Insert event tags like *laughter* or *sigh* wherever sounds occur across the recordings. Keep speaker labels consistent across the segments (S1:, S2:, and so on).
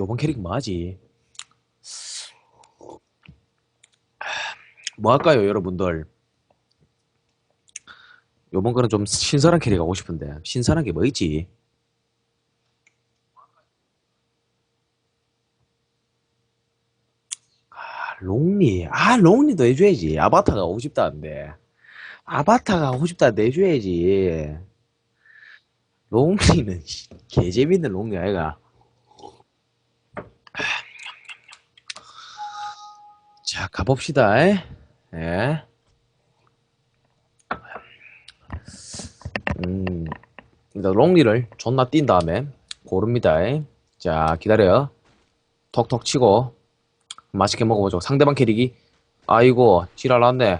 S1: 요번 캐릭 뭐 하지? 뭐 할까요, 여러분들? 요번 거는 좀 신선한 캐릭 하고 싶은데 신선한 게 뭐 있지? 아, 롱리. 아, 롱리도 해줘야지. 아바타가 하고 싶다는데. 아바타가 하고 싶다는데 해줘야지. 롱리는 *laughs* 씨, 개재밌는 롱리 아이가. 자, 가봅시다. 에? 예. 음, 일단 롱리를 존나 뛴 다음에 고릅니다. 자, 기다려요. 톡톡 치고 맛있게 먹어보죠. 상대방 캐릭이 아이고 지랄났네.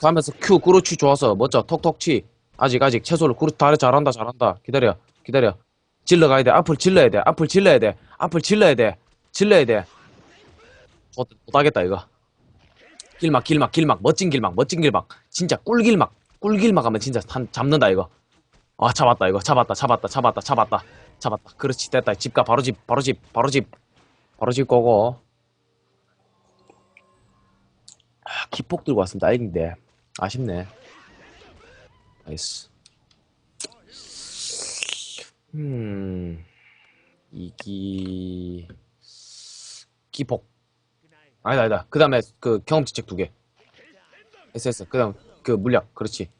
S1: 하면서 큐 그렇지 좋아서 멋져 톡톡 치. 아직 아직 채소를 그렇 다래 잘한다 잘한다. 기다려 기다려. 질러 가야 돼. 앞을 질러야 돼. 앞을 질러야 돼. 앞을 질러야 돼. 질러야 돼. 못, 못하겠다 이거. 길막 길막 길막 멋진 길막 멋진 길막. 진짜 꿀길막 꿀길막 하면 진짜 한, 잡는다 이거. 아 잡았다 이거. 잡았다 잡았다 잡았다 잡았다. 잡았다. 그렇지 됐다. 집가 바로 집 바로 집 바로 집. 바로 집 거고. 아, 기폭 들고 왔으면 다행인데. 아쉽네. 나이스. 음 이기 기폭 아니다 아니다. 그 다음에 그 경험치 책 두개. SS 그 다음 그 물약. 그렇지.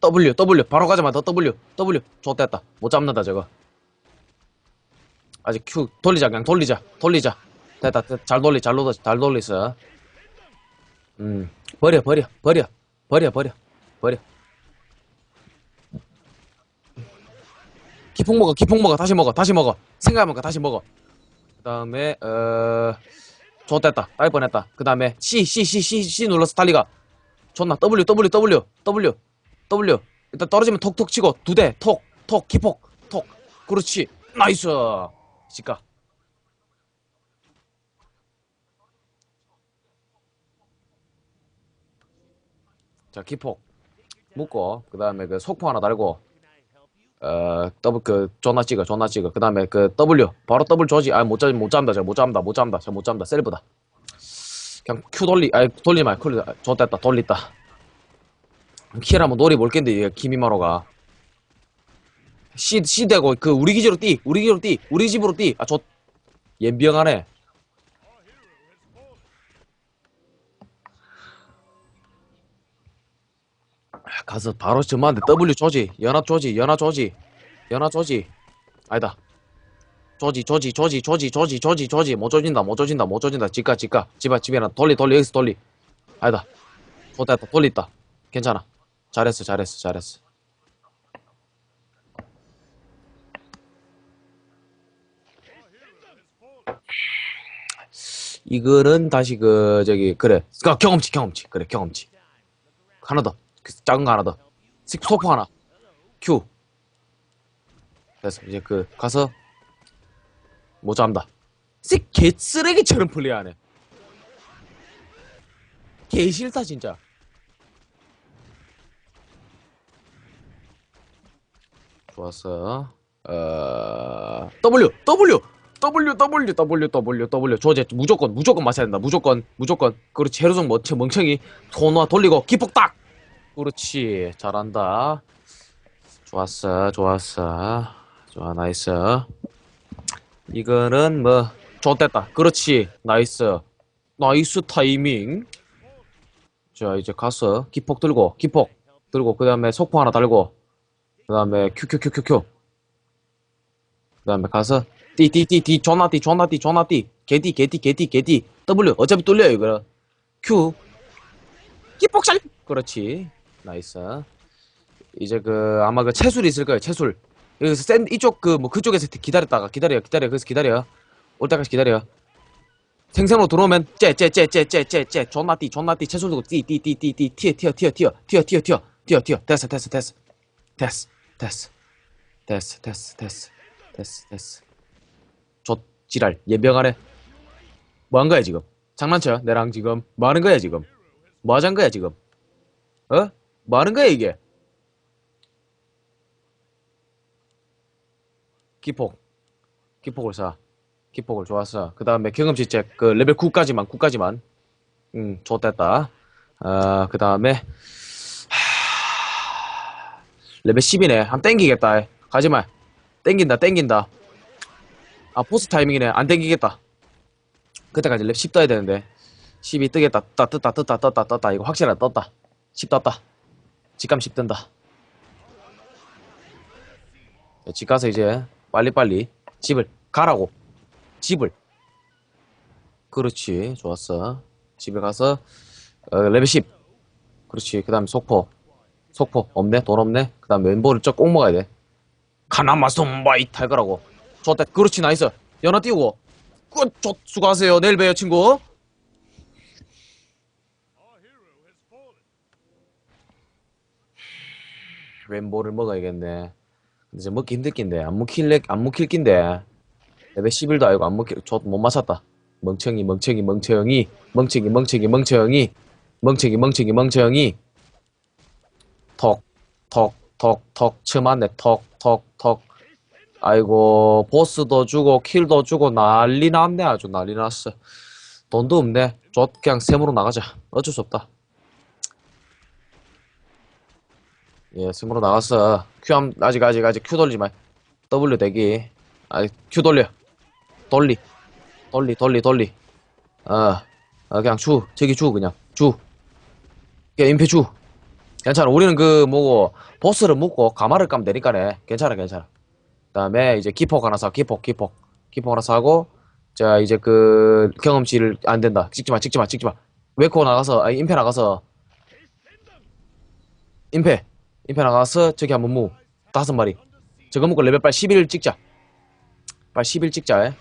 S1: W W. 바로 가자마자 W W. 좋됐다. 못 잡는다 저거. 아직 Q 돌리자 그냥 돌리자. 돌리자. 됐다, 됐다. 잘 돌리 잘 돌리 잘 돌리어. 음. 버려 버려 버려. 버려 버려. 버려. 기폭 먹어 기폭 먹어. 다시 먹어 다시 먹어. 생각해보니까 다시 먹어. 그 다음에 어 좋됐다 딸 뻔했다. 그 다음에 C C C C C 눌러서 달리가. 존나? W W W W W. 일단 떨어지면 톡톡 치고 두 대 톡 톡 기폭 톡. 그렇지. 나이스. 시까 자 기폭. 묶고 그 다음에 그 속포 하나 달고 어 더블 그 존나 찍어 존나 찍어. 그 다음에 그 W 바로 더블 조지. 아못 잡, 못 잡는다 저못 잡는다 못 잡는다 저못 잡는다. 셀프다. 그냥 Q 돌리 아니 돌리 말쿨 좋됐다. 돌렸다. 킬 한번 노리 볼겠는데 얘 키미마로가. C C 대고 그 우리 기지로 뛰 우리 기지로 뛰 우리 집으로 뛰아저 연병하네 가서 바로 저만데 W 조지 연합 조지 연합 조지 연합 조지. 아니다. 조지 조지 조지 조지 조지 조지 조지. 못 조진다 못 조진다 못 조진다. 집가 집가. 집아 집에나 돌리 돌리 여기서 돌리. 아니다. 좋다 돌렸다. 괜찮아. 잘했어 잘했어 잘했어. 이거는 다시 그 저기 그래. 그 경험치 경험치. 그래 경험치. 하나 더. 그 작은 거 하나 더. 소포 하나. 큐. 됐어. 이제 그 가서 못 잡는다. 씨 개쓰레기처럼 플레이하네. 개 싫다 진짜. 좋았어. 어 W W W W W W W. 조제 무조건 무조건 맞아야 된다. 무조건 무조건. 그렇지 제로성 멋체 멍청이 손와 돌리고 기폭 딱 그렇지. 잘한다. 좋았어 좋았어. 좋아 나이스. 이거는 뭐 좋됐다. 그렇지. 나이스. 나이스 타이밍. 자 이제 가서 기폭 들고 기폭 들고 그 다음에 속포 하나 달고 그 다음에 큐큐큐큐큐. 그 다음에 가서 띠띠띠띠 존나 띠 존나 띠 존나 띠. 개띠 개띠 개띠 개띠. W. 어차피 뚫려요 이거 Q. 기폭 잘 그렇지 나이스. 이제 그 아마 그 채술 있을 거예요 채술. 여기서 센 이쪽 그 뭐 그쪽에서 기다렸다가 기다려 기다려 그래서 기다려 올 때까지 기다려 생생으로 들어오면 째째째째째째째. 존나 띠 존나 띠. 채술 두고 띠띠띠띠띠. 튀어 튀어 튀어 튀어. 튀어 튀어 튀어. 튀어 튀어. 됐어 됐어 됐어. 됐어 됐어. 됐어 됐어 됐어. 됐어 됐어. 조 지랄. 예병하네 뭐한 거야 지금? 장난쳐 내랑 지금? 뭐 하는 거야 지금? 뭐 하자는 거야 지금? 어? 뭐 하는 거야 이게 기폭 기폭을 쏴 기폭을 좋았어. 그 다음에 경험치 잭그 레벨 9까지만 9까지만. 음 좋됐다. 어, 그 다음에 레벨 10이네. 한 땡기겠다. 가지마. 땡긴다, 땡긴다. 아, 보스 타이밍이네. 안 땡기겠다. 그때까지 랩 10 떠야 되는데. 10이 뜨겠다. 떴다, 떴다, 떴다, 떴다, 떴다. 이거 확실하게 떴다. 10 떴다. 10 뜬다. 자, 집 가서 이제 빨리빨리 집을 가라고. 집을. 그렇지. 좋았어. 집에 가서, 어, 레벨 10. 그렇지. 그 다음에 속포. 속포 없네 돈 없네 그 다음 왼볼을 쩍꼭 먹어야 돼 가나마솜바이 탈 거라고 좋다 그렇지 나이스 연어 띄우고 끝 좋 수고하세요 내일 봬요 친구 웬보를 먹어야겠네. 근데 이제 먹기 힘들 낀데. 안 먹힐래, 안 먹힐 낀데. 레벨 11도 아니고 안 먹힐, 저못 맞았다. 멍청이, 멍청이, 멍청이. 멍청이, 멍청이, 멍청이. 멍청이, 멍청이, 멍청이. 턱, 턱, 턱, 턱. 처음 안네 턱, 턱, 턱. 아이고, 보스도 주고, 킬도 주고, 난리 났네. 아주 난리 났어. 돈도 없네. 저 그냥 셈으로 나가자. 어쩔 수 없다. 예, 샘으로 나갔어. 큐 함, 아직, 아직, 아직 큐 돌리지 마. W 대기. 아, 큐 돌려. 돌리. 돌리, 돌리, 돌리. 어, 어, 그냥 주. 저기 주, 그냥. 주. 그냥 임페 주. 괜찮아. 우리는 그 뭐고 보스를 묶고 가마를 까면 되니까네. 괜찮아, 괜찮아. 그 다음에 이제 기폭 하나 사. 기폭, 기폭, 기폭 하나 사고 자 이제 그 경험치를 안 된다. 찍지 마, 찍지 마, 찍지 마. 웨코 나가서 아니 임페 나가서 임페, 임페 나가서 저기 한번 무 다섯 마리. 저거 묶고 레벨 빨 11 찍자. 빨 11 찍자. 에.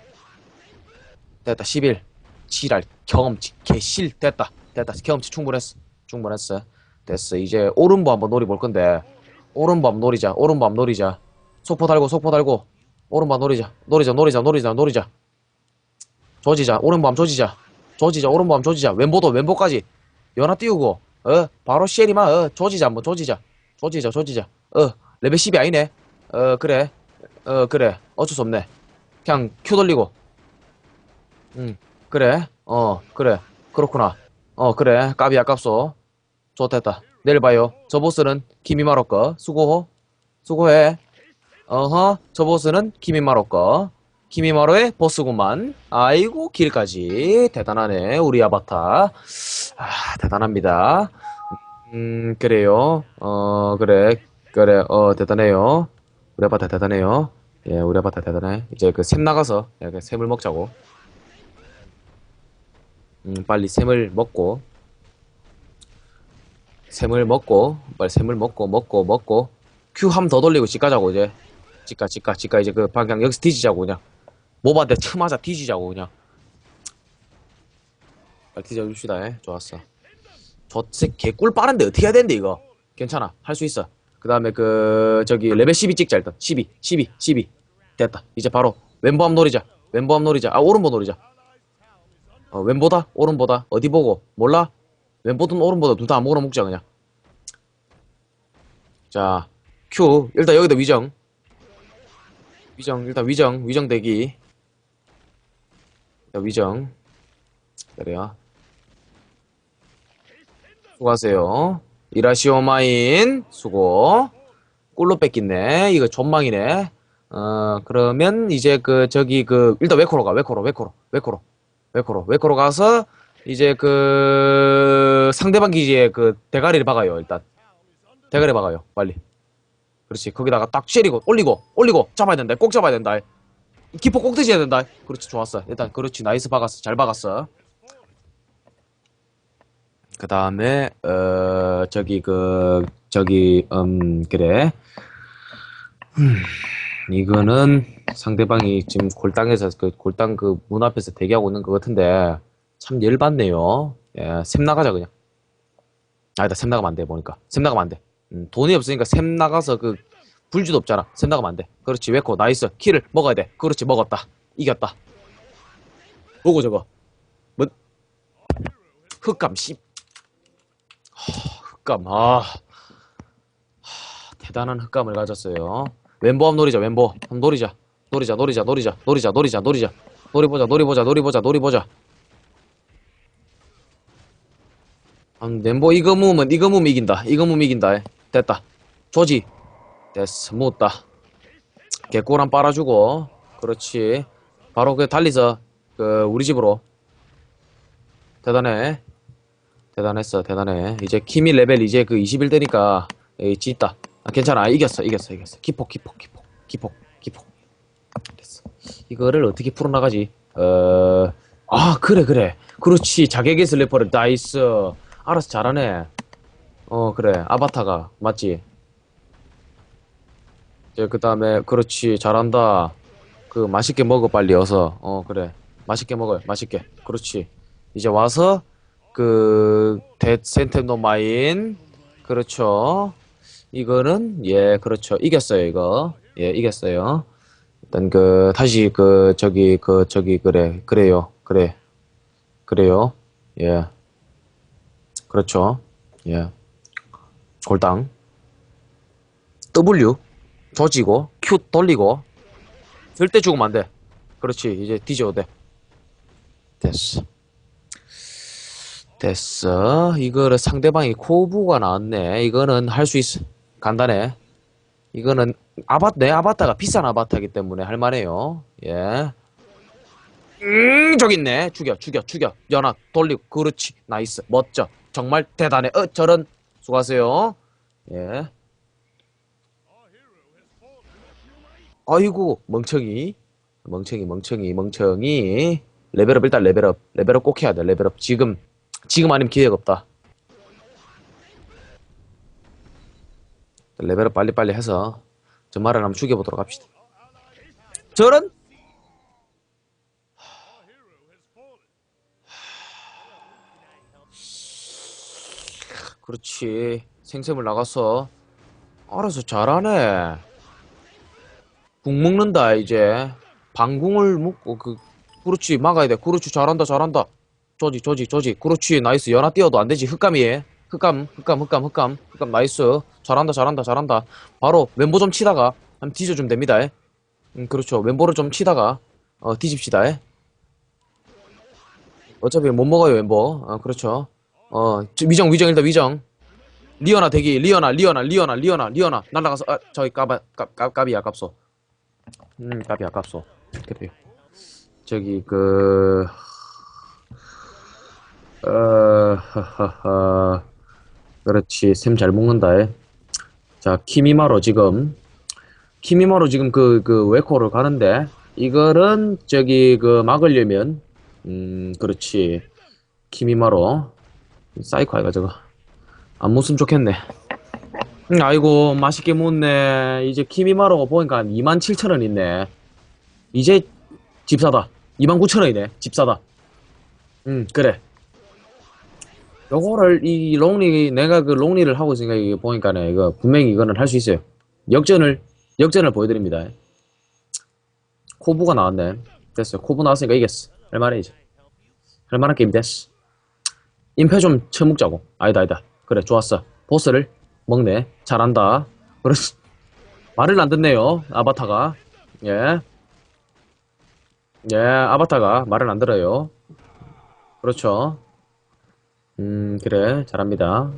S1: 됐다, 11. 지랄 경험치 개실 됐다, 됐다. 경험치 충분했어, 충분했어. 됐어. 이제 오른부 한번 노려볼 건데 오른부 한번 노리자. 오른부 한번 노리자. 속포 달고 속포 달고 한번 노리자. 노리자 노리자 노리자 노리자. 조지자. 한번 조지자. 조지자. 한번 조지자. 왼보도 왼보까지 연화 띄우고 어 바로 시엘이마 어 조지자 한번 조지자. 조지자 조지자. 어 레벨 10이 아니네. 어 그래. 어 그래. 어쩔 수 없네. 그냥 큐 돌리고. 응 그래. 어 그래. 그렇구나. 어 그래. 까비 아깝소. 좋됐다. 내일 봐요. 저 보스는 키미마로 거. 수고. 수고해. 어허. 저 보스는 키미마로 거. 키미마로의 보스구만. 아이고 길까지. 대단하네. 우리 아바타. 아 대단합니다. 음 그래요. 어 그래. 그래. 어 대단해요. 우리 아바타 대단해요. 예 우리 아바타 대단해. 이제 그 샘 나가서 예, 그 샘을 먹자고. 음 빨리 샘을 먹고 샘을 먹고 빨리 샘을 먹고 먹고 먹고 큐 함 더 돌리고 집 가자고 이제 집 가 집 가 집 가 이제 그 방향 여기서 뒤지자고 그냥 모바한테 쳐맞아 뒤지자고 그냥 빨리 뒤져줍시다 에. 좋았어 저새 개꿀 빠른데 어떻게 해야 되는데 이거? 괜찮아. 할 수 있어. 그 다음에 그 저기 레벨 12 찍자 일단. 12 12 12 됐다. 이제 바로 왼보 함 노리자. 왼보 함 노리자. 아 오른보 노리자. 어 왼보다? 오른보다? 어디 보고? 몰라? 왼보든 오른보다 둘 다 아무거나 먹자 그냥. 자 Q. 일단 여기다 위정. 위정 일단 위정. 위정 대기. 위정. 그래요 수고하세요. 이라시오 마인 수고. 꿀로 뺏겼네. 이거 존망이네. 어 그러면 이제 그 저기 그 일단 웨코로 가. 웨코로 웨코로 웨코로. 웨코로 웨코로 가서 이제 그 상대방 기지에 그 대가리를 박아요 일단. 대가리 박아요 빨리. 그렇지. 거기다가 딱 쉐리고 올리고 올리고. 잡아야 된다. 꼭 잡아야 된다. 기포 꼭 드셔야 된다. 그렇지 좋았어. 일단 그렇지. 나이스 박았어. 잘 박았어 그 다음에 어 저기 그 저기 음 그래 음, 이거는 상대방이 지금 골당에서 그 골당 그 문 앞에서 대기하고 있는 것 같은데 참 열받네요. 예, 샘 나가자 그냥. 아니다 샘 나가면 안 돼 보니까 샘 나가면 안 돼. 음, 돈이 없으니까 샘 나가서 그 불주도 없잖아. 샘 나가면 안 돼. 그렇지 웨코 나이스 키를 먹어야 돼. 그렇지 먹었다. 이겼다. 보고 저거. 뭐 흑감 씨. 하, 흑감 아 하, 대단한 흑감을 가졌어요. 왼보 한번 노리자 왼보 한번 노리자 노리자 노리자 노리자 노리자 노리자 노리자 놀이 보자, 놀이 보자, 놀이 보자, 놀이 보자. 아, 멤버 이거 모으면, 이거 모으면 이긴다. 이거 모으면 이긴다. 됐다. 조지. 됐어, 모았다. 개꼬랑 빨아주고. 그렇지. 바로 그 달리서, 그, 우리 집으로. 대단해. 대단했어, 대단해. 이제 키미 레벨 이제 그 21대니까, 에이, 찢다. 아, 괜찮아. 이겼어, 이겼어, 이겼어. 기폭, 기폭, 기폭, 기폭, 기폭. 됐어. 이거를 어떻게 풀어나가지? 어, 아, 그래, 그래. 그렇지. 자객의 슬리퍼를, 나이스. 알아서 잘하네. 어, 그래. 아바타가. 맞지? 이제 그 다음에, 그렇지. 잘한다. 그, 맛있게 먹어, 빨리 어서. 어, 그래. 맛있게 먹어요. 맛있게. 그렇지. 이제 와서, 그, 데센템노마인. 그렇죠. 이거는, 예, 그렇죠. 이겼어요, 이거. 예, 이겼어요. 일단 그 다시 그 저기 그 저기 그래. 그래요. 그래. 그래요. 예. 그렇죠. 예. 골당. W. 조지고 Q 돌리고 절대 죽으면 안돼. 그렇지. 이제 뒤져도 돼. 됐어 됐어 이거를 상대방이 코브가 나왔네 이거는 할 수 있어 간단해 이거는 아바 내 아바타가 비싼 아바타이기 때문에 할 만해요. 예. 음, 저기 있네. 죽여, 죽여, 죽여. 연합 돌리고, 그렇지. 나이스. 멋져. 정말 대단해. 어, 저런. 수고하세요. 예. 아이고, 멍청이. 멍청이, 멍청이, 멍청이. 레벨업, 일단 레벨업. 레벨업 꼭 해야 돼, 레벨업. 지금, 지금 아니면 기회가 없다. 레벨업 빨리빨리 해서 저 말을 한번 죽여보도록 합시다. 저런? 그렇지. 생샘을 나가서 알아서 잘하네. 궁 먹는다 이제. 방궁을 먹고 그 그렇지 막아야 돼. 그렇지 잘한다 잘한다. 조지 조지 조지. 그렇지 나이스. 연화 뛰어도 안 되지. 흑감이. 흑감 흑감 흑감 흑감 흑감 나이스. 잘한다 잘한다 잘한다. 바로 왼보 좀 치다가 한번 뒤져주면 됩니다. 음 그렇죠. 왼보를 좀 치다가 어 뒤집시다. 어차피 못 먹어요 왼보. 어 그렇죠. 어 저- 위정 위정 일단 위정. 리어나 대기 리어나 리어나 리어나 리어나 리어나 날라가서 아 저기 까바 까, 까, 까비 아깝소. 음 까비 아깝소. 그래요. 저기 그 어, 하하하. 그렇지. 샘 잘 먹는다. 에. 자, 키미마로 지금, 키미마로 지금 그, 그, 웨코를 가는데, 이거는, 저기, 그, 막으려면, 음, 그렇지. 키미마로. 사이코 아이가 저거. 안 묻으면 좋겠네. 음, 아이고, 맛있게 묻네. 이제 키미마로가 보니까 27,000원 있네. 이제 집사다. 29,000원이네. 집사다. 음, 그래. 요거를 이 롱리 내가 그 롱리를 하고 있으니까 이게 보니까네 이거 분명히 이거는 할 수 있어요. 역전을 역전을 보여드립니다. 코브가 나왔네. 됐어요. 코브 나왔으니까 이겼어. 할만해 이제. 할만한 게임 됐어. 임페 좀 쳐먹자고. 아니다 아니다. 그래 좋았어. 보스를 먹네. 잘한다. 그렇지. 말을 안 듣네요. 아바타가. 예. 예, 아바타가 말을 안 들어요. 그렇죠. 음, 그래. 잘합니다.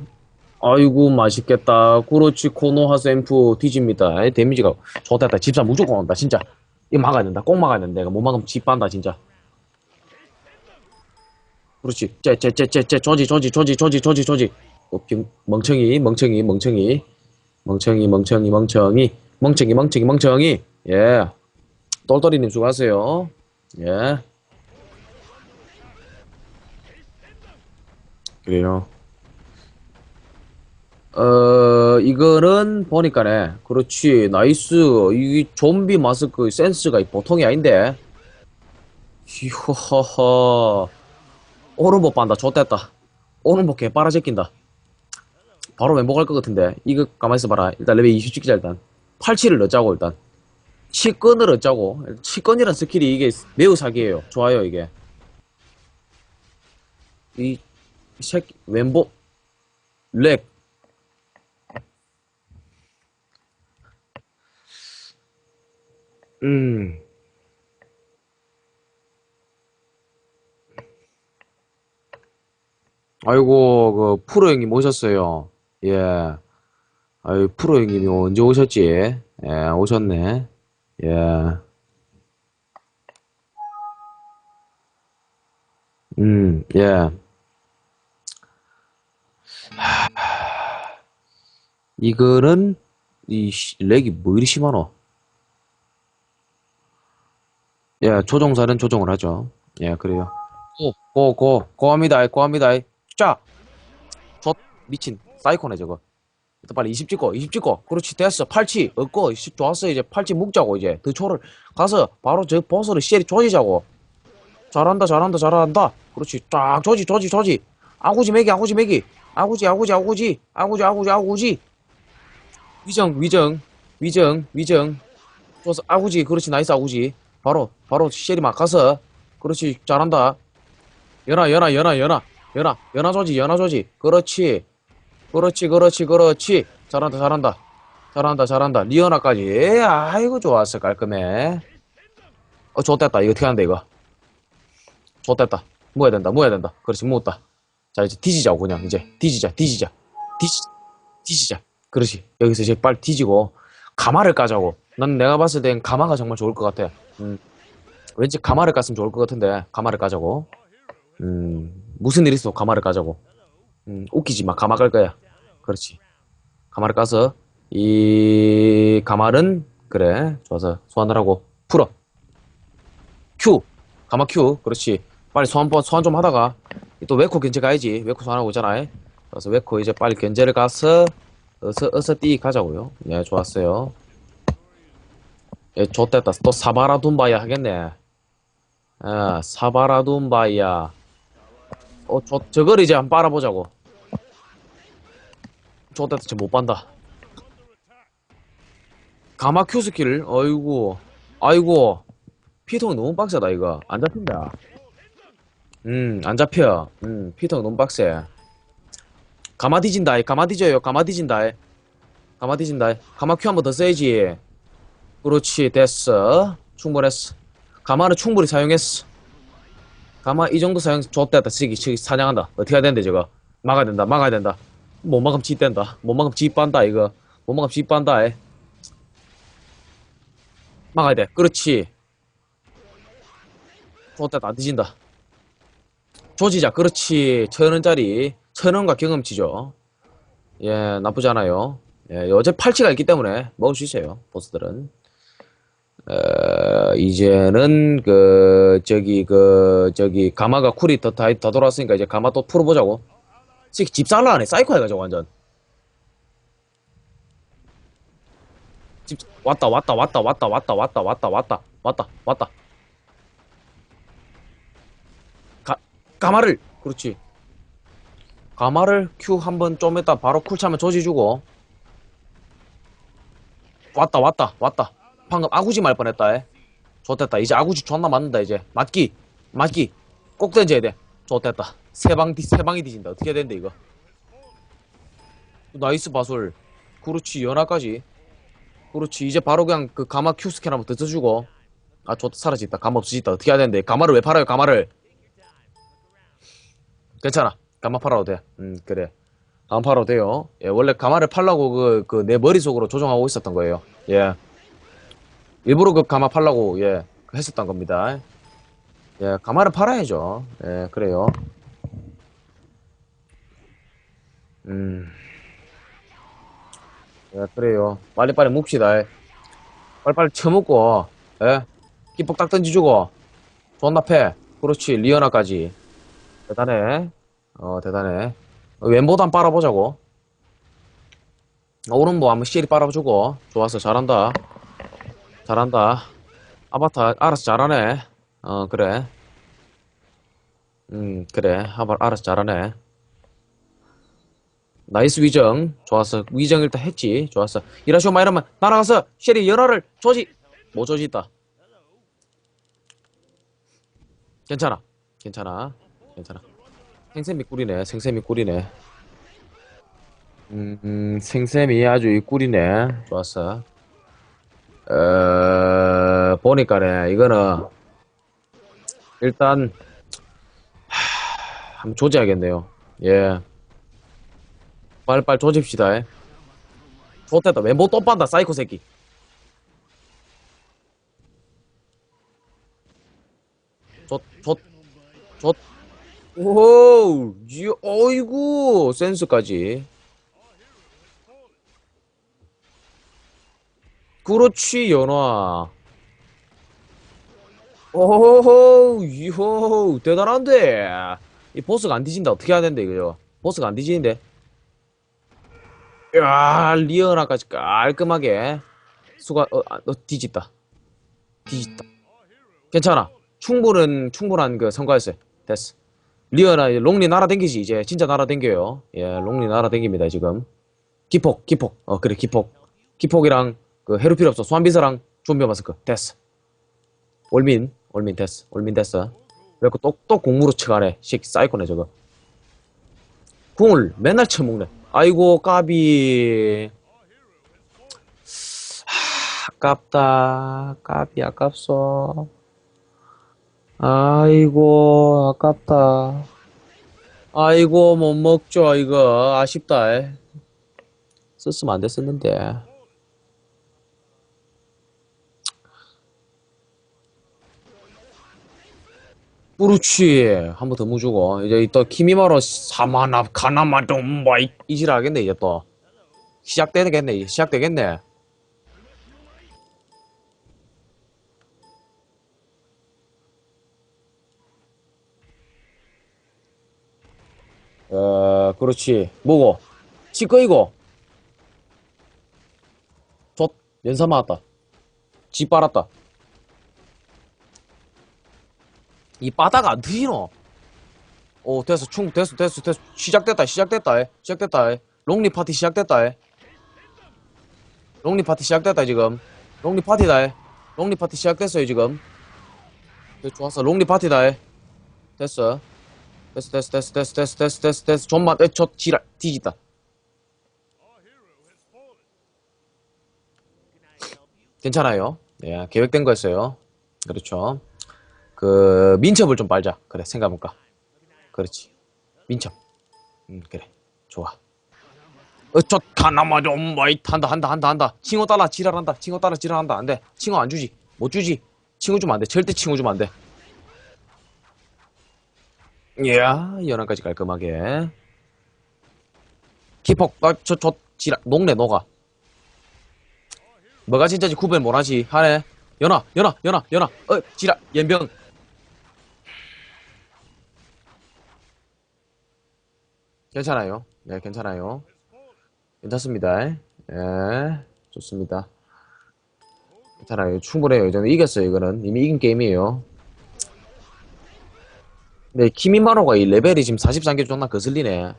S1: 아이고, 맛있겠다. 그렇지. 코노하 샘프 뒤집니다. 에이, 데미지가 좋겠다. 집사 무조건 온다. 진짜. 이거 막아야 된다. 꼭 막아야 된다. 이거 못 막으면 집 반다, 진짜. 그렇지. 쟤, 쟤, 쟤, 쟤, 쟤, 조지, 조지, 조지, 조지, 조지, 조지. 어, 병, 멍청이, 멍청이, 멍청이. 멍청이, 멍청이, 멍청이. 멍청이, 멍청이, 멍청이. 예. 똘똘이님 수고하세요. 예. 그래요. 어, 이거는 보니까네. 그렇지. 나이스. 이 좀비 마스크 센스가 보통이 아닌데. 히허허허. 오른복 반다. 좋됐다. 오른복 개 빨아 제낀다. 바로 왼복 할것 같은데. 이거 가만히 있어봐라. 일단 레벨 20 찍자, 일단. 팔치를 넣자고, 일단. 치권을 넣자고. 치권이란 스킬이 이게 매우 사기예요. 좋아요, 이게. 이 색 왼보 렉 음. 아이고 그 프로 형님 오셨어요. 예. 아유 프로 형님이 언제 오셨지? 예, 오셨네. 예. 음, 예. 이거는, 이, 씨, 렉이 뭐 이리 심하노? 예, 조종사는 조종을 하죠. 예, 그래요. 고, 고, 고, 고합니다, 고합니다. 자, 저, 미친, 사이코네, 저거. 일단 빨리 20 찍고, 20 찍고. 그렇지, 됐어. 팔찌, 얻고, 씨, 좋았어. 이제 팔찌 묶자고, 이제. 더 초를 가서, 바로 저 버스를 시리 조지자고. 잘한다, 잘한다, 잘한다. 그렇지, 쫙 조지, 조지, 조지. 아구지 매기, 아구지 매기. 아구지, 아구지, 아구지. 아구지, 아구지, 아구지. 위정, 위정, 위정, 위정. 좋았어, 아구지. 그렇지, 나이스, 아구지. 바로, 바로 시리 막 가서. 그렇지, 잘한다. 연아, 연아, 연아, 연아. 연아, 연아 조지, 연아 조지. 그렇지. 그렇지, 그렇지, 그렇지. 잘한다, 잘한다. 잘한다, 잘한다. 리언아까지. 아이고, 좋았어. 깔끔해. 어, 좋됐다. 이거 어떻게 하는데, 이거. 좋됐다. 모아야 된다, 모아야 된다. 그렇지, 모았다. 자, 이제 뒤지자고, 그냥. 이제. 뒤지자, 뒤지자. 뒤지, 뒤지자. 그렇지. 여기서 이제 빨리 뒤지고, 가마를 까자고. 난 내가 봤을 땐 가마가 정말 좋을 것 같아. 음, 왠지 가마를 깠으면 좋을 것 같은데, 가마를 까자고. 음, 무슨 일 있어, 가마를 까자고. 음, 웃기지 마, 가마 깔 거야. 그렇지. 가마를 까서, 이, 가마는, 그래, 좋아서, 소환을 하고, 풀어. 큐! 가마 큐. 그렇지. 빨리 소환, 번- 소환 좀 하다가, 또 웨코 견제 가야지. 웨코 소환하고 있잖아. 그래서 웨코 이제 빨리 견제를 가서, 어서, 어서 띠 가자고요. 네, 좋았어요. 예, 좋됐다. 또 사바라둠바야 하겠네. 아, 사바라둠바야. 어, 저, 저걸 이제 한번 빨아보자고. 좋됐다. 지금 못 반다. 가마 큐 스킬, 어이구. 아이고. 피통 너무 빡세다, 이거. 안 잡힌다. 음, 안 잡혀. 음, 피통 너무 빡세. 가마 뒤진다, 가마 뒤져요, 가마 뒤진다. 가마 뒤진다. 가마 큐 한 번 더 써야지. 그렇지, 됐어. 충분했어. 가마는 충분히 사용했어. 가마 이 정도 사용, 좋됐다. 쓰기, 쓰기 사냥한다. 어떻게 해야 되는데, 저거. 막아야 된다, 막아야 된다. 못 막으면 지 뗀다. 못 막으면 지 빤다, 이거. 못 막으면 지 빤다, 에. 막아야 돼. 그렇지. 좋됐다, 안 뒤진다. 조지자, 그렇지. 천 원짜리. 천 원과 경험치죠. 예, 나쁘지 않아요. 예, 어제 팔찌가 있기 때문에 먹을 수 있어요, 보스들은. 어, 이제는 그 저기 그 저기 가마가 쿨이 더, 다, 더 돌아왔으니까 이제 가마 또 풀어보자고. 집, 집 살라하네 사이코 해가지고 완전. 집 왔다 왔다 왔다 왔다 왔다 왔다 왔다 왔다 왔다 왔다. 가 가마를 그렇지. 가마를 Q 한번좀 했다 바로 쿨 차면 조지주고. 왔다 왔다 왔다. 방금 아구지 말 뻔했다. 에. 좋됐다. 이제 아구지 존나 맞는다 이제. 맞기 맞기 꼭 던져야 돼. 좋됐다. 세방 뒤 세방이 뒤진다. 어떻게 해야 되는데 이거. 나이스 바솔. 그렇지 연하까지. 그렇지 이제 바로 그냥 그 가마 Q 스캔 한번 더 써주고. 아 좋다 사라졌다. 가마 없어졌다. 어떻게 해야 되는데 가마를 왜 팔아요 가마를. 괜찮아. 가마 팔아도 돼. 음 그래. 가마 팔아도 돼요. 예 원래 가마를 팔라고 그 그 내 머릿속으로 조정하고 있었던 거예요. 예. 일부러 그 가마 팔라고 예 했었던 겁니다. 예, 가마를 팔아야죠. 예, 그래요. 음, 예, 그래요. 빨리빨리 묵시다. 예. 빨리빨리 쳐먹고, 예, 기폭 딱 던지주고, 존나 패. 그렇지, 리어나까지. 대단해. 어, 대단해. 어, 왼보단 빨아보자고. 어, 오른보 한번 CL 빨아주고. 좋았어, 잘한다. 잘한다. 아바타, 알아서 잘하네. 어, 그래. 음, 그래. 아바, 알아서 잘하네. 나이스 위정. 좋았어. 위정 일단 했지. 좋았어. 이라시오마 이러면 날아가서 쉐리 연화를 조지. 못 조지 있다. 괜찮아. 괜찮아. 괜찮아. 생샘이 꿀이네. 생샘이 꿀이네. 음, 음, 생샘이 아주 이 꿀이네. 좋았어. 어, 보니까네. 이거는 일단 하, 한번 조져야겠네요. 예. 빨리빨리 조집시다. 예. 좋됐다. 멤버 또 빤다, 사이코 새끼. 좋, 좋, 좋. 오, 이, 어이구, 센스까지. 그렇지, 연화. 오호, 이호, 대단한데. 이 보스가 안 뒤진다. 어떻게 해야 되는데, 이거요? 보스가 안 뒤지는데. 야, 리어나까지 깔끔하게. 수가, 어, 아, 너 뒤집다. 뒤집다. 괜찮아. 충분한, 충분한 그 성과였어요. 됐어. 리어나, 롱리 날아댕기지, 이제. 진짜 날아댕겨요. 예, 롱리 날아댕깁니다, 지금. 기폭, 기폭. 어, 그래, 기폭. 기폭이랑, 그, 해루 필요 없어. 소환비서랑 좀비 마스크. 됐어. 올민, 올민 됐어. 올민 됐어. 또, 또 공무로 쳐가네. 새끼 사이코네, 저거. 궁을 맨날 쳐먹네. 아이고, 까비. 하, 아깝다. 까비, 아깝소. 아이고, 아깝다. 아이고, 못 먹죠, 이거. 아쉽다. 썼으면 안 됐었는데. 그렇지. 한번 더 무주고. 이제 또 키미마로 사마나 가나마도 뭐이 이질 하겠네 이제 또. 시작되겠네. 시작되겠네. 어, 그렇지. 뭐고? 치꺼 이고. 저 연사 맞았다. 지 빨았다. 이 바다가 안 트이노? 오, 됐어, 충, 됐어, 됐어, 됐어. 시작됐다, 시작됐다, 에. 시작됐다, 에. 롱리 파티 시작됐다, 에. 롱리 파티 시작됐다, 지금. 롱리 파티다, 에. 롱리 파티 시작됐어요, 지금. 네, 좋았어, 롱리 파티다, 에. 됐어. 됐어, 됐어, 됐어, 됐어, 됐어, 됐어, 됐어, 됐어. 좀만, 에, 저, 지랄, 뒤진다. 괜찮아요. 예, 계획된 거였어요. 그렇죠. 그 민첩을 좀 빨자. 그래 생각해볼까. 그렇지. 민첩. 음 그래. 좋아. 어저 가나마 좀 마이 한다 한다 한다 한다. 칭호 따라 지랄한다. 칭호 따라 지랄한다. 안 돼. 칭호 안 주지. 못 주지. 칭호 주면 안 돼. 절대 칭호 주면 안 돼. 이야 연안까지 깔끔하게. 기폭. 아 저 저 지랄 녹네 녹아. 뭐가 진짜지 구별 못하지 하네. 연아 연아 연아 연아. 어 지랄 연병. 괜찮아요. 네, 괜찮아요. 괜찮습니다. 예, 좋습니다. 괜찮아요. 충분해요. 저는 이겼어요, 이거는. 이미 이긴 게임이에요. 네, 키미마로가 이 레벨이 지금 43개 존나 거슬리네.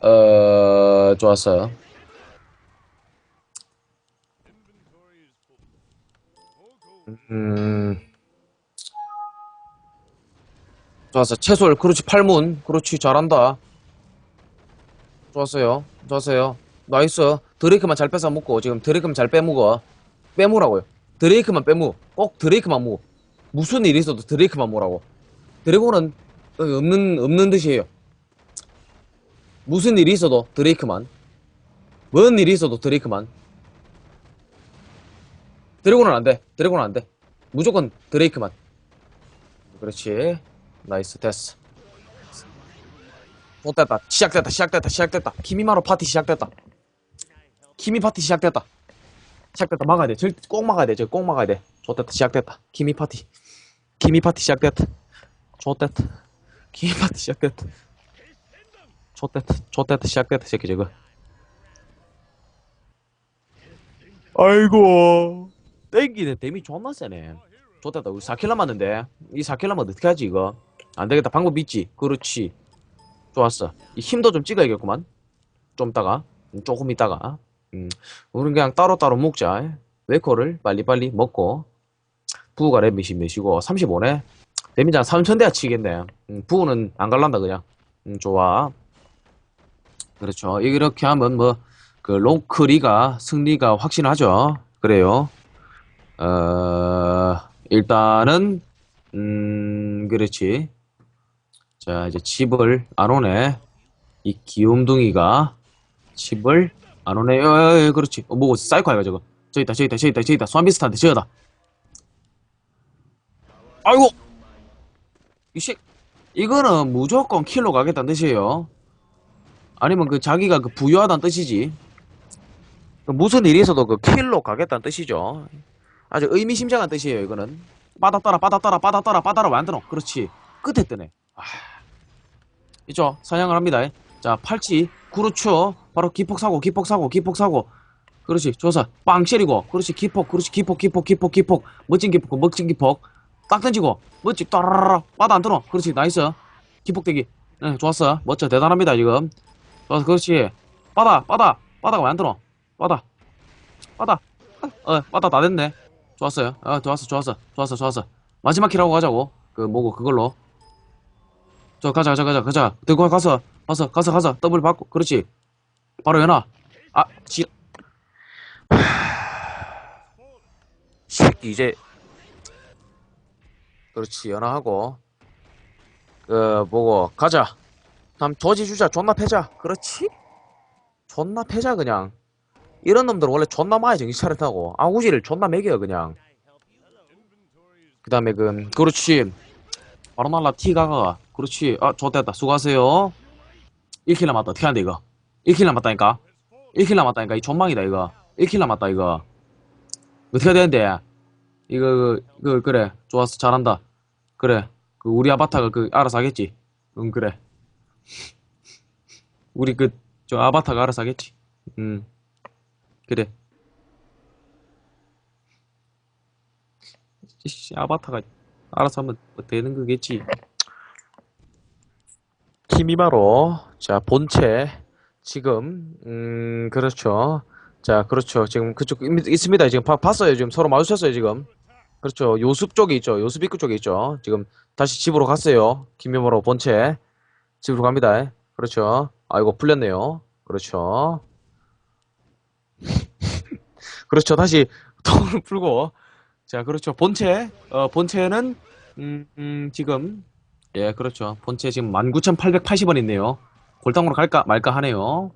S1: 어, 좋았어요. 음, 좋았어. 채솔, 그렇지, 팔문. 그렇지, 잘한다. 좋았어요. 좋았어요. 나이스. 드레이크만 잘 뺏어 먹고, 지금 드레이크만 잘 빼먹어. 빼무라고요. 드레이크만 빼무. 꼭 드레이크만 무. 무슨 일이 있어도 드레이크만 무라고. 드래곤은 없는, 없는 듯이에요. 무슨 일이 있어도 드레이크만. 뭔 일이 있어도 드레이크만. 드래곤은 안 돼. 드래곤은 안 돼. 무조건 드레이크만. 그렇지. 나이스 됐어 못됐다 시작됐다 시작됐다 시작됐다 키미마로 파티 시작됐다 키미 파티 시작됐다 시작됐다. 막아야 돼. 꼭 막아야 돼. 저거 꼭 막아야 돼. 좋됐다. 시작됐다. 키미 파티. 키미 파티 시작됐다. 좋됐다. 키미 파티 시작됐다. 좋됐다. 좋됐다. 시작됐다 새끼 저거. 아이고. 땡기네. 데미 존나 세네. 좋됐다. 우리 4킬러 맞는데? 이 4킬러면 어떻게 하지 이거? 안 되겠다. 방법 있지. 그렇지. 좋았어. 이 힘도 좀 찍어야겠구만. 좀 있다가. 음, 조금 있다가. 음. 우리는 그냥 따로따로 먹자. 웨코를 빨리빨리 먹고. 부우가 랩미시 몇이고. 35네. 데미지 한 3천대야 치겠네. 음, 부우는 안 갈란다, 그냥. 음, 좋아. 그렇죠. 이렇게 하면 뭐, 그, 롱크리가 승리가 확신하죠. 그래요. 어, 일단은, 음, 음, 그렇지. 자, 이제 집을 안 오네. 이 귀염둥이가 집을 안 오네. 어, 어, 어, 그렇지. 어, 뭐고, 사이코야, 저거. 저기 있다, 저기 있다, 저기 있다, 저기 있다. 소환비스트한테 저거다. 아이고! 이 새, 이거는 무조건 킬로 가겠다는 뜻이에요. 아니면 그 자기가 그 부유하다는 뜻이지. 그 무슨 일이 있어도 그 킬로 가겠다는 뜻이죠. 아주 의미심장한 뜻이에요, 이거는. 빠닥따라, 빠닥따라, 빠닥따라, 빠닥따라 왜안 들어? 그렇지. 끝에 뜨네. 아. 있죠? 사냥을 합니다. 자, 팔찌, 그렇죠. 바로 기폭 사고, 기폭 사고, 기폭 사고. 그렇지. 좋아서 빵 때리고. 그렇지. 기폭, 그렇지. 기폭, 기폭, 기폭, 기폭. 멋진 기폭, 멋진 기폭. 딱 던지고. 멋지. 따라라라. 빠다 안 들어. 그렇지. 나이스. 기폭대기. 네, 좋았어. 멋져. 대단합니다, 지금. 좋았어. 그렇지. 빠다, 빠다. 빠다가 왜 안 들어? 빠다. 빠다. 어, 빠다 다 됐네. 좋았어요. 어, 좋았어, 좋았어. 좋았어, 좋았어. 마지막 킬하고 가자고. 그, 뭐고, 그걸로. 저, 가자, 가자, 가자, 가자. 들고 가서, 가서, 가서, 가서. 더블 받고. 그렇지. 바로 연아. 아, 지. 새끼, 이제. 그렇지, 연아하고. 그, 뭐고, 가자. 다음 저지 주자. 존나 패자. 그렇지? 존나 패자, 그냥. 이런 놈들 원래 존나 많이 정신 차렸다고. 아구지를 존나 매겨, 그냥. 그 다음에 그, 그렇지. 바로 날라 티가가. 그렇지. 아, 좋됐다. 수고하세요. 1킬 남았다. 어떻게 하는데, 이거? 1킬 남았다니까? 1킬 남았다니까? 이 존망이다, 이거. 1킬 남았다, 이거. 어떻게 해야 되는데? 이거, 그, 그, 그래. 좋았어. 잘한다. 그래. 그, 우리 아바타가 그, 알아서 하겠지. 응, 그래. *laughs* 우리 그, 저 아바타가 알아서 하겠지. 음. 그래. 씨, 아바타가 알아서 하면 뭐 되는 거겠지. 키미마로 자 본체 지금 음 그렇죠. 자 그렇죠. 지금 그쪽 있- 있습니다. 지금 봐- 봤어요. 지금 서로 마주쳤어요. 지금 그렇죠. 요습 쪽에 있죠. 요습 입구 쪽에 있죠. 지금 다시 집으로 갔어요. 김미마로 본체 집으로 갑니다. 그렇죠. 아이고 풀렸네요. 그렇죠. *laughs* 그렇죠. 다시 통을 풀고 자 그렇죠. 본체 어 본체는 음, 음, 지금 예 그렇죠. 본체 지금 19,880원 있네요. 골당으로 갈까 말까 하네요.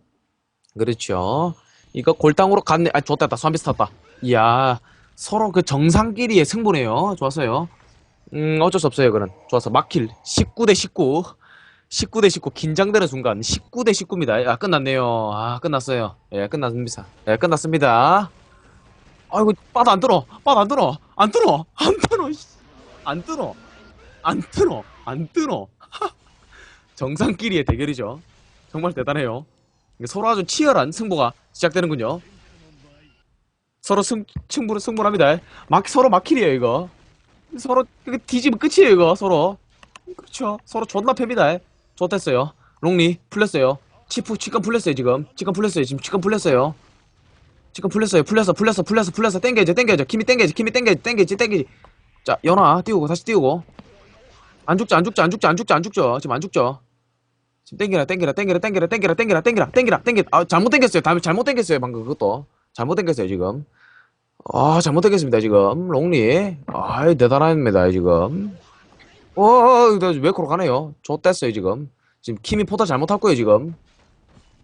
S1: 그렇죠. 이거 골당으로 갔네. 아 좋다. 수완비스 탔다. 이야 서로 그 정상끼리의 승부네요. 좋았어요. 음 어쩔 수 없어요. 그는 좋았어. 막힐 19대 19. 19대 19 긴장되는 순간 19대 19입니다. 아 끝났네요. 아 끝났어요. 예 끝났습니다. 예 끝났습니다. 아이고 빠다 안 들어. 빠다 안 들어. 안 들어. 안 들어. 씨. 안 들어. 안 들어. 안 들어. *laughs* 정상끼리의 대결이죠. 정말 대단해요. 서로 아주 치열한 승부가 시작되는군요. 서로 승, 승부를 합니다. 막 서로 막힐이에요 이거. 서로 뒤지면 끝이에요 이거 서로. 그렇죠. 서로 존나 팹니다. 좋댔어요. 롱리 풀렸어요. 치프 치kan 풀렸어요 지금. 치kan 풀렸어요 지금 치kan 풀렸어요. 치kan 풀렸어요. 풀렸어 풀렸어 풀렸어 풀렸어 땡겨야죠 땡겨야죠. 김이 땡겨야지 김이 땡겨야지 땡겨야지 땡겨야지. 자 연아 띄우고 다시 띄우고. 안 죽죠 안 죽죠 안 죽죠 안 죽죠 안 죽죠 지금 안 죽죠. 지금 땡기라 땡기라 땡기라 땡기라 땡기라 땡기라 땡기라 땡기라 땡기 아 잘못 땡겼어요 다- 잘못 땡겼어요 방금 그것도 잘못 땡겼어요 지금 아 잘못 땡겼습니다 지금 롱리 아이 대단합니다 지금 어, 나 웨코로 가네요. 좋댔어요, 지금. 지금 킴이 포터 잘못할 거예요, 지금.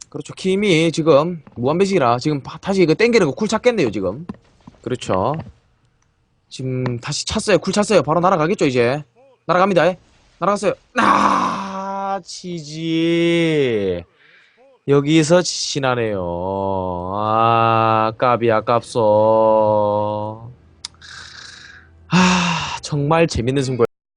S1: 그렇죠. 킴이 지금 무한배식이라 지금 바- 다시 이거 땡기는 거 쿨 찾겠네요, 지금. 그렇죠. 지금 다시 찼어요. 쿨 찼어요. 바로 날아가겠죠, 이제. 날아갑니다. 날아갔어요. 아, 치지. 여기서 지나네요. 아, 까비 아깝소. 아, 정말 재밌는 승부.